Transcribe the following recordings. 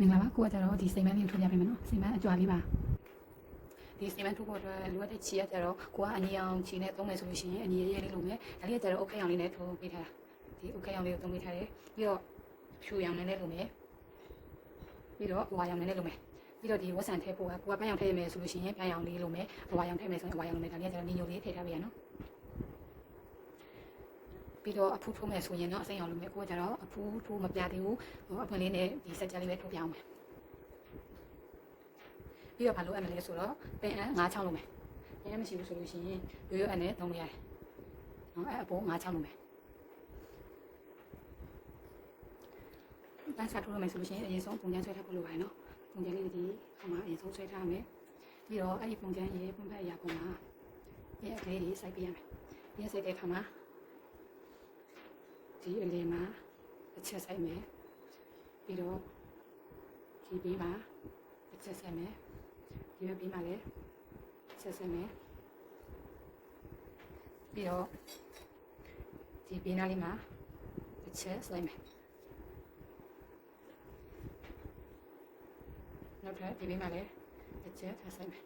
မင်္ဂလာပါကိုကကြတော့ဒီစိမ်မန်းလေးကိုထုတ်ပြပေးမယ်နော်စိမ်မန်းအကြွားလေးပါဒီစိမ်မန်းထုတ်ဖို့အတွက်လိုအပ်တဲ့ချီရကြတော့ကိုကအနီအောင်ချီနဲ့သုံးမယ်ဆိုလို့ရှိရင်အနီရဲရဲလေးလိုမယ်ဒါလေးကကြတော့ okay အောင်လေးနဲ့ထိုးပေးထားတာဒီ okay အောင်လေးကိုသုံးပေးထားတယ်ပြီးတော့ဖြူရောင်နဲ့လည်းလိုမယ်ပြီးတော့ဝါရောင်နဲ့လည်းလိုမယ်ပြီးတော့ဒီဝက်ဆန်ထည့်ဖို့ကကိုကပန်းရောင်ထည့်ရမယ်ဆိုလို့ရှိရင်ပန်းရောင်လေးလိုမယ်ဝါရောင်ထည့်မယ်ဆိုရင်ဝါရောင်လိုမယ်ဒါလေးကကြတော့ညီညိုလေးထည့်ထားပေးရနော် ပြီးတော့အဖူးထိုးမယ်ဆိုရင်တော့အစိမ်းအောင်လုပ်မယ်ကိုကကြတော့အဖူးထိုးမပြသေးဘူးဟိုအဖွင့်လေးနဲ့ဒီစက်ကြလေးပဲထိုးပြအောင်မယ်ပြီးတော့ဘာလို့အမလဲဆိုတော့ပင်အန်း9ချောင်းလုပ်မယ်ပင်အန်းမရှိဘူးဆိုလို့ရှိရင်ရိုးရိုးအန်းနဲ့သုံးလို့ရတယ်နော်အဲ့အပေါ်9ချောင်းလုပ်မယ်တန်းစားထိုးရမယ်ဆိုလို့ရှိရင်အရင်ဆုံးပုံချမ်းဆွဲထားဖို့လိုပါတယ်နော်ပုံချမ်းလေးဒီဟိုမှာအရင်ဆုံးဆွဲထားမယ်ပြီးတော့အဲ့ဒီပုံချမ်းရဲ့ပုံဖက်အရာပေါ်မှာရဲ့အကလေးတွေစိုက်ပေးရမယ်ဒီစိုက်တဲ့အခါမှာ ဒီအလေးမှာတစ်ချက်စိုက်မယ်ပြီးတော့ဒီဘေးမှာတစ်ချက်စိုက်မယ်ဒီဘက်ဘေးမှာလည်းတစ်ချက်စိုက်မယ်ပြီးတော့ဒီဘေးနားလေးမှာတစ်ချက်စိုက်မယ်နောက်ထပ်ဒီဘေးမှာလည်းတစ်ချက်ထပ်စိုက်မယ်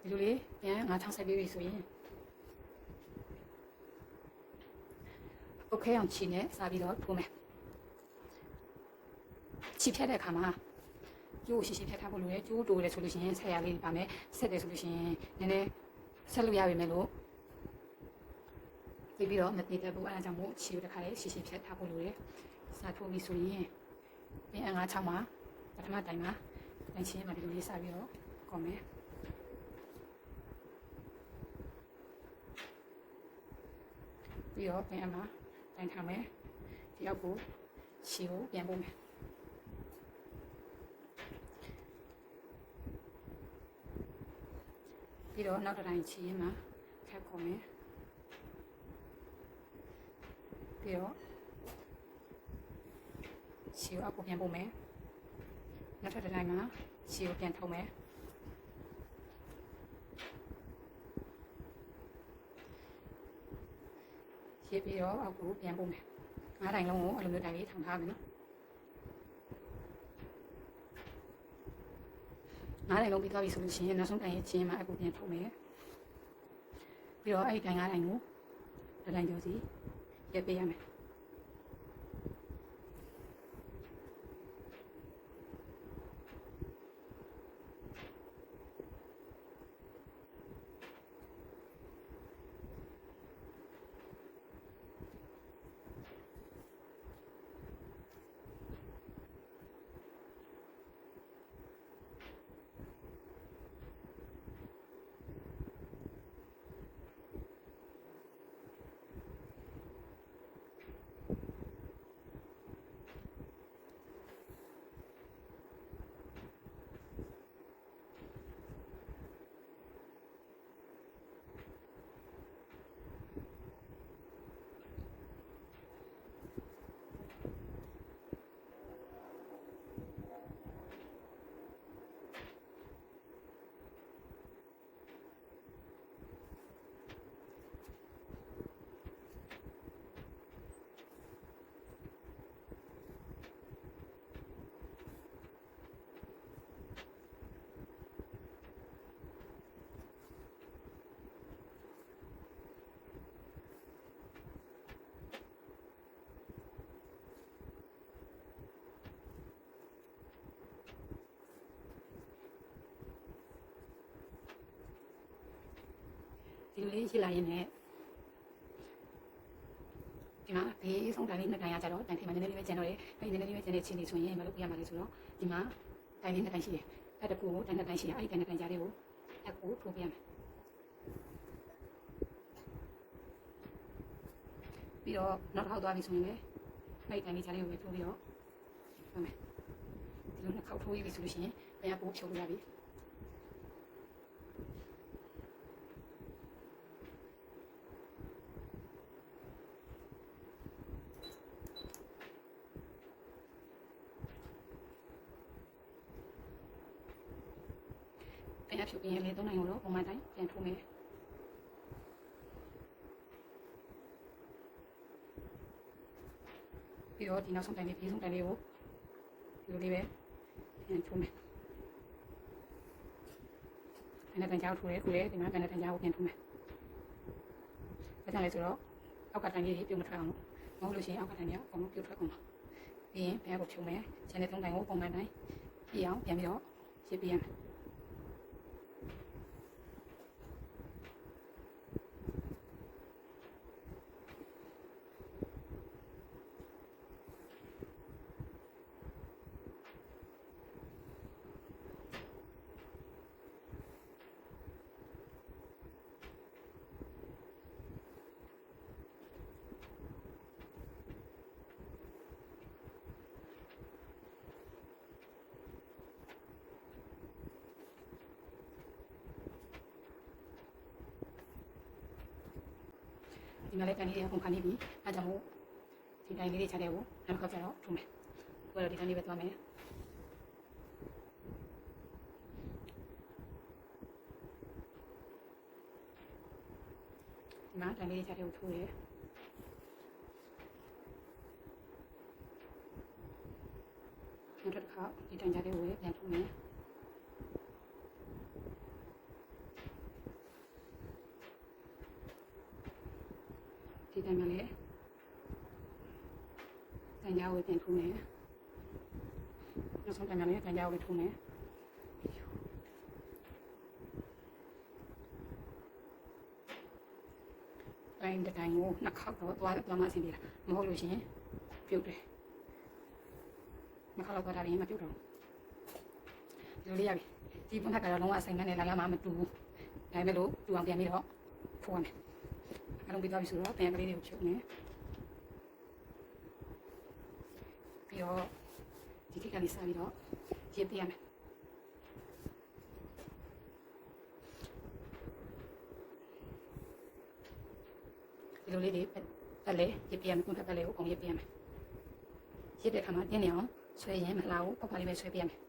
ဒီလိုလေးပြန်ငါထောင်စိုက်ပြီးပြီဆိုရင်ုတ်ခဲအောင်ချီနဲ့စားပြီးတော့ထိုးမယ်ချီဖြတ်တဲ့အခါမှာကျိုးရှည်ရှည်ဖြတ်ထားဖို့လိုတယ်ကျိုးတိုးတယ်ဆိုလို့ရှိရင်ဆက်ရလေးပါမယ်ဆက်တယ်ဆိုလို့ရှိရင်နည်းနည်းဆက်လို့ရပြီမယ်လို့ပြီးပြီးတော့မပြေတတ်ဘူးအဲဒါကြောင့်မို့ချီကိုတစ်ခါလေးရှည်ရှည်ဖြတ်ထားဖို့လိုတယ်စားထိုးပြီးဆိုရင်ပင်အငါးချောင်းမှာပထမတိုင်မှာလမ်းချင်းမှာဒီလိုလေးစားပြီးတော့ကောင်းမယ်ပြီးတော့ပင်အမှာ င်ထားမယ်ဒီအောက်ကိုခြေကိုပြန်ပို့မယ်ပြီးတော့နောက်တစ်တိုင်းခြေရင်းမှာထပ်ခေါ်မယ်ပြီးတော့ခြေကိုအောက်ကိုပြန်ပို့မယ်နောက်ထပ်တစ်တိုင်းမှာခြေကိုပြန်ထုံးမယ် ရေးပြီးတော့အောက်ကိုပြန်ပို့မယ်ငါးတိုင်းလုံးကိုအဲ့လိုမျိုးတိုင်းလေးထောင်ထားမယ်နော်ငါးတိုင်းလုံးပြီးသွားပြီဆိုလို့ရှိရင်နောက်ဆုံးတိုင်းရဲ့ချင်းမှာအကူပြန်ထုံမယ်ပြီးတော့အဲ့ဒီတိုင်းငါးတိုင်းကိုတစ်တိုင်းကျော်စီရက်ပေးရမယ် ဒီလိုလေးရှိလာရင်လည်းဒီမှာဘေးဆုံးတိုင်းလေးနှစ်တိုင်းရကြတော့တိုင်ထိပ်မှာနည်းနည်းလေးပဲကျန်တော့တယ်အဲ့ဒီနည်းနည်းလေးပဲကျန်တဲ့ချင်းနေဆိုရင်မလုပ်ပြရမှာလေဆိုတော့ဒီမှာတိုင်လေးနှစ်တိုင်းရှိတယ်အဲ့တကူကိုတိုင်နှစ်တိုင်းရှိတယ်အဲ့ဒီတိုင်နှစ်တိုင်းကြားလေးကိုအကူထိုးပြရမယ်ပြီးတော့နောက်တစ်ခေါက်သွားပြီဆိုရင်လည်းအဲ့ဒီတိုင်လေးကြားလေးကိုပဲထိုးပြီးတော့ဟုတ်မယ်ဒီလိုနှစ်ခေါက်ထိုးပြီးပြီဆိုလို့ရှိရင်ဘယ်ကပိုးဖြုတ်လို့ရပြီ ပြန်ဖြုတ်ပြင်လေသုံးနိုင်လို့ပုံမှန်တိုင်းပြန်ထိုးမယ်ပြီးတော့ဒီနောက်ဆုံးတိုင်လေးပြေးဆုံးတိုင်လေးကိုဒီလိုလေးပဲပြန်ထိုးမယ်အဲ့ဒါတန်ချောက်ထိုးရဲခုလေဒီမှာကန်တဲ့တန်ချောက်ကိုပြန်ထိုးမယ်ဘာကြောင့်လဲဆိုတော့အောက်ကတန်ကြီးပြုတ်မထွက်အောင်လို့မဟုတ်လို့ရှိရင်အောက်ကတန်ကြီးအကုန်လုံးပြုတ်ထွက်ကုန်မှာပြီးရင်ဘယ်ကိုဖြုံမယ်ခြေနဲ့သုံးတိုင်ကိုပုံမှန်တိုင်းပြအောင်ပြန်ပြီးတော့ရှင်းပြရမယ် ဒီမှာလည်းကန်လေးတွေပုံခါနေပြီအဲကြောင့်မို့ဒီတိုင်းလေးတွေချတဲ့ကိုနောက်တစ်ခါကျတော့ထုံးမယ်ကိုယ်တော့ဒီတိုင်းလေးပဲသွားမယ်ဒီမှာတိုင်းလေးတွေချတဲ့ကိုထိုးရဲနောက်တစ်ခါဒီတိုင်းချတဲ့ကိုပြန်ထုံးမယ် ဒီတိုင်းမှာလည်းတန်ကြားကိုပြန်ထုံးမယ်နောက်ဆုံးတိုင်းမှာလည်းတန်ကြားကိုထုံးမယ်တိုင်းတစ်တိုင်းကိုနှစ်ခေါက်တော့သွားသွားမှအဆင်ပြေတာမဟုတ်လို့ရှိရင်ပြုတ်တယ်နှစ်ခေါက်တော့သွားတာရင်မပြုတ်တော့ဒီလိုလေးရပြီဒီပုံထက်ကတော့လုံးဝအဆိုင်ကနေလာလာမှမတူဘူးဒါပေမဲ့လို့တူအောင်ပြန်ပြီးတော့ထိုးရမယ် အလုံးပြီးသွားပြီဆိုတော့ပြန်ကလေးတွေကိုချုပ်မယ်ပြီးတော့ဒီထိပ်ကနေစပြီးတော့ရေးပြရမယ်ဒီလိုလေးတွေပတ်လေရေးပြရမယ်ကွန်ပတ်လေကိုအကုန်ရေးပြရမယ်ရေးတဲ့အခါမှာတင်းနေအောင်ဆွဲရင်မလာဘူးပောက်ပါလေးပဲဆွဲပြရမယ်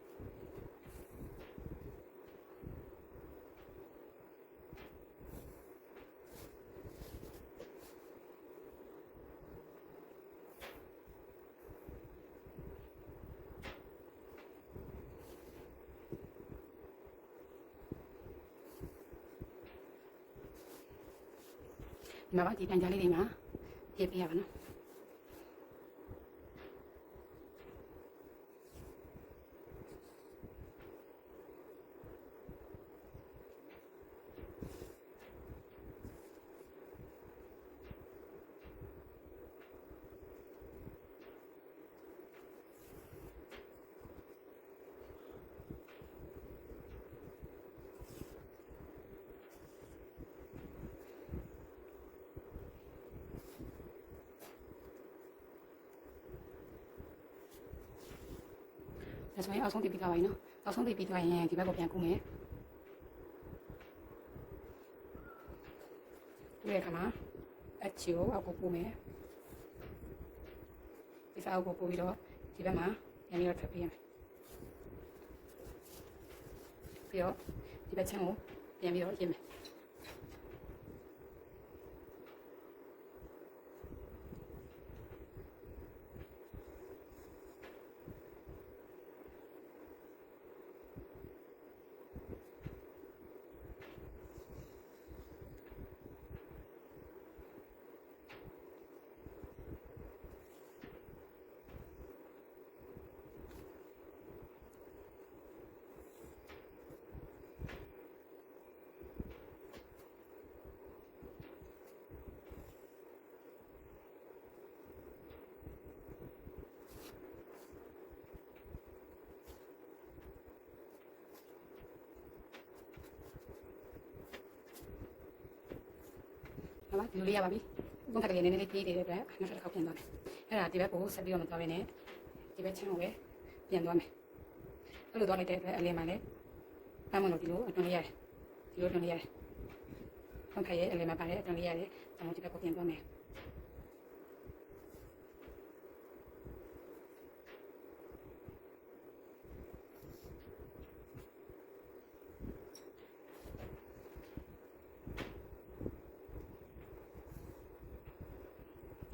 ဒီ မှာပါဒီတန်ကြားလေးတွေမှာရေးပြရပါနော် ဒါဆိုရင်အောက်ဆုံးတိပြီးသွားပါပြီနော်အောက်ဆုံးတိပြီးသွားရင်ဒီဘက်ကိုပြန်ကူးမယ်ဒီအခါမှာအချီကိုအောက်ကိုကူးမယ်ဒီစားအောက်ကိုကူးပြီးတော့ဒီဘက်မှာပြန်ပြီးတော့ထွက်ပေးရမယ်ပြီးတော့ဒီဘက်ချမ်းကိုပြန်ပြီးတော့ရင်းမယ် ဟုတ်ပါဒီလိုလေးရပါပြီဘုံခက်ကလေးနည်းနည်းလေးပြေးနေတဲ့အတွက်နောက်တစ်ခါပြန်သွားမယ်အဲ့ဒါဒီဘက်ကိုဆက်ပြီးတော့မသွားဘဲနဲ့ဒီဘက်ချမ်းကိုပဲပြန်သွားမယ်အဲ့လိုသွားလိုက်တဲ့အတွက်အလင်းမှာလည်းအမှန်လို့ဒီလိုအတွန်းလေးရတယ်ဒီလိုအတွန်းလေးရတယ်ဘုံခက်ရဲ့အလင်းမှာပါတဲ့အတွန်းလေးရတယ်ဒါမှဒီဘက်ကိုပြန်သွားမယ်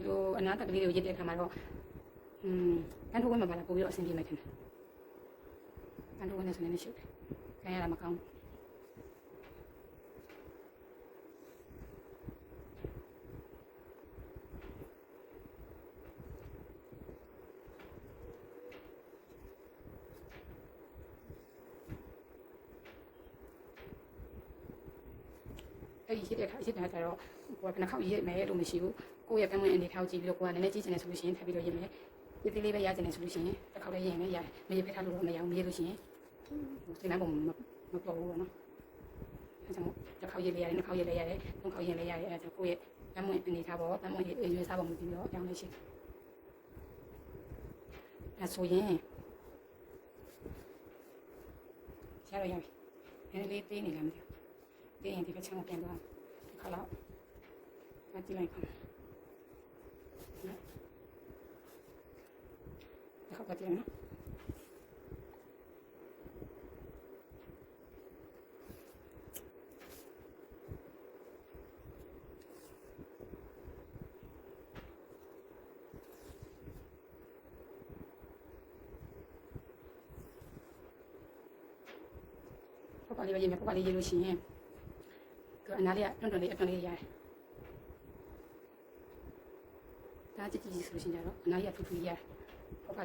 ဒီလို အနားတက်ကလေးတွေကိုရစ်တဲ့အခါမှာတော့อืมအန်ထိုးဝဲမှာပါလာပို့ပြီးတော့အဆင်ပြေမယ်ထင်တယ်ကန်တို့ဝင်နေဆိုနေရှုပ်တယ်ခံရတာမကောင်းဘူးအဲ့ဒီရစ်တဲ့ခါရစ်တာကျတော့ကိုကဘယ်နှခေါက်ရစ်မယ်လို့မရှိဘူး ကိုယ့်ရဲ့ကံဝင်အနေထားကိုကြည့်ပြီးတော့ကိုကလည်းနည်းနည်းကြည့်ချင်တယ်ဆိုလို့ရှိရင်ထပ်ပြီးတော့ရစ်မယ်ရစ်သေးလေးပဲရချင်တယ်ဆိုလို့ရှိရင်တစ်ခေါက်လေးရရင်လည်းရတယ်မရစ်ဖက်ထားလို့တော့မရဘူးမရလို့ရှိရင်စိတ်နှမ်းပုံမမပေါ်ဘူးပေါ့နော်အဲကြောင့်တစ်ခေါက်ရစ်လေးရတယ်နှစ်ခေါက်ရစ်လေးရတယ်သုံးခေါက်ရစ်လေးရတယ်အဲဒါကြောင့်ကိုယ့်ရဲ့ကံဝင်အနေထားပေါ့ကံဝင်ရွေးစားပုံမူပြီးတော့အကြောင်းလေးရှိတယ်အဲဆိုရင်ရတော့ရပြီနည်းနည်းလေးပေးနေလားမသိဘူးပေးရင်ဒီဘက်ချမ်းကိုပြန်သွားဒီခါတော့မကြည့် လိုက်ခါနော်ဒီခါကကြည့်နော်ပုပ္ပါလေးပဲရေးမယ်ပုပ္ပါလေးရေးလို့ရှိရင်သူအနာလေးကတွန့်တွန့်လေးအတွန့်လေးရတယ်ဒါကြည့်ကြ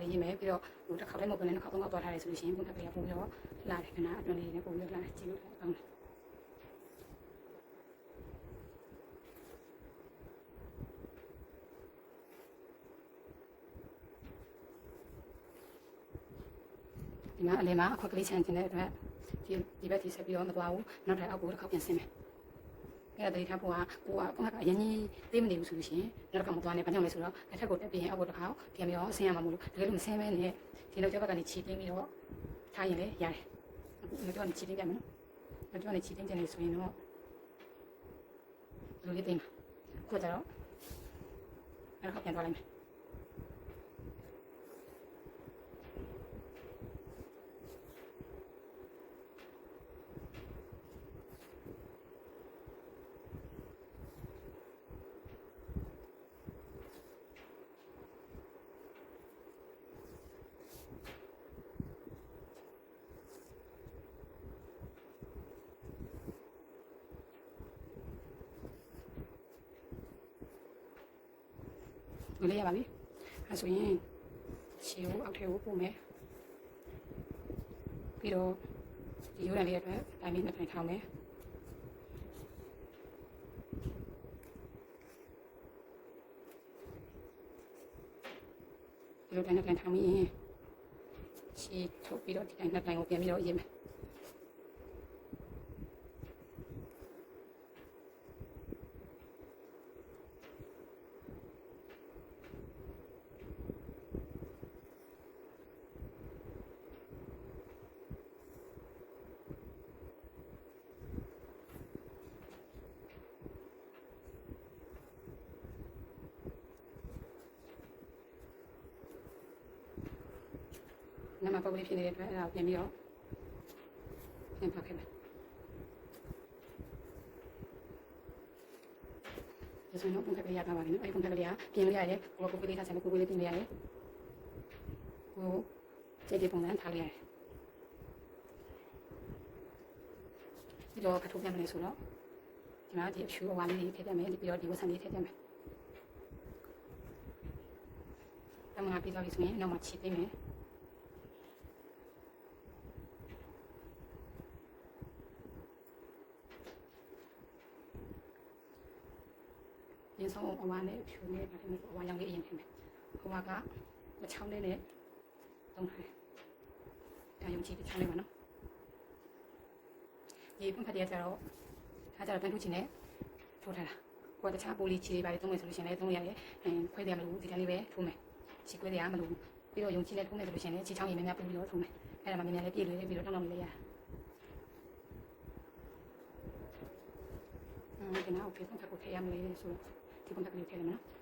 ည့်ဆိုလို့ရှိရင်ကြတော့အနာလေးကထူထူလေးရတယ်ပုပ္ပါလေးရေးမယ်ပြီးတော့ဟိုတစ်ခါလေးမဟုတ်ဘဲနဲ့တစ်ခါသုံးခါသွားထားတယ်ဆိုလို့ရှိရင်ပုပ္ပါလေးကပို့ပြီးတော့လာတယ်ခဏအတွန့်လေးနဲ့ပို့ပြီးတော့လာတယ်ကြည့်လို့အကောင်းတယ်ဒီမှာအလဲမှာအခွက်ကလေးချန်တင်တဲ့အတွက်ဒီဒီဘက်ထိဆက်ပြီးတော့မသွားဘူးနောက်ထပ်အောက်ကိုတစ်ခါပြန်ဆင်းမယ် အဲ့ဒါတတိထားဖို့ကကိုကဘုန်းကအရင်ကြီးသိမနေဘူးဆိုလို့ရှိရင်နောက်တစ်ခါမသွားနဲ့ဘာကြောင့်လဲဆိုတော့အထက်ကိုတက်ပြီးရင်အောက်ကိုတစ်ခါပြန်ပြီးတော့ဆင်းရမှာမလို့တကယ်လို့မဆင်းမဲနဲ့ဒီလောက်ကျောက်ဘက်ကနေခြေတင်းပြီးတော့ထားရင်လည်းရတယ်အခုတော့ခြေတင်းပြမယ်နော်တော့ခြေတင်းကြနေဆိုရင်တော့လူလေးတင်းကိုတော့အဲ့ဒါပြန်သွားလိုက်မယ် လူလေးရပါပြီအဲဆိုရင်ရှေကိုအောက်ထဲကိုပို့မယ်ပြီးတော့ဒီရိုးရံလေးအတွက်တိုင်းလေးနှစ်ထိုင်ထောင်းမယ်ဒီလိုတိုင်းနှစ်ထိုင်ထောင်းပြီးရင်ရှေထုတ်ပြီးတော့ဒီတိုင်းနှစ်ထိုင်ကိုပြန်ပြီးတော့ရေးမယ် နံပါတ်ပုတ်လေးဖြစ်နေတဲ့အတွက်အဲ့ဒါကိုပြန်ပြီးတော့ပြန်ဖတ်ခဲ့မယ်ဒီဆိုရင်တော့ပုံကလေးရတာပါလေနော်အဲ့ဒီပုံကလေးကပြင်လို့ရတယ်ကိုကိုကိုလေးထားချင်ကိုကိုလေးပြင်လို့ရတယ်ကိုကြည့်ဒီပုံစံထားလို့ရတယ်ဒီတော့ကထုတ်ပြန်မလဲဆိုတော့ဒီမှာဒီအဖြူအဝါလေးတွေထည့်ပြမယ်ပြီးတော့ဒီဝတ်ဆန်လေးထည့်ပြမယ်တမန်ပြီးတော့ပြီဆိုရင်နောက်မှချစ်ပေးမယ် ရင်းဆုံးအ ဝါနဲ့ဖြူနဲ့ဒါနဲ့အဝါရောင်လေးအရင်ထည့်မယ်။အဝါကမချောင်းလေးနဲ့သုံးထားတယ်။ဒါရုံချီတစ်ချောင်းလေးပါနော်။ဒီပုံဖတ်ရကြတော့ဒါကြတော့တန်းထုချင်နဲ့ထိုးထားတာ။ကိုယ်တခြားပိုလီချီလေးပါလေသုံးမယ်ဆိုလို့ရှိရင်လည်းသုံးရတယ်။အဲခွဲတယ်မလို့ဒီတန်းလေးပဲထိုးမယ်။ချီခွဲတယ်မလို့ပြီးတော့ရုံချီနဲ့ထိုးမယ်ဆိုလို့ရှိရင်လည်းချီချောင်းရည်များများပို့ပြီးတော့ထိုးမယ်။အဲ့ဒါမှများများလေးပြည့်လွယ်ပြီးတော့တောင်းတောင်းလေးရတာ။အင်းဒီနောက်ဖေးဆုံးဖတ်ကိုထည့်ရမလဲဆိုတော့ ဒီပုံဖတ်ကလေးထည့်ရမယ်နော်။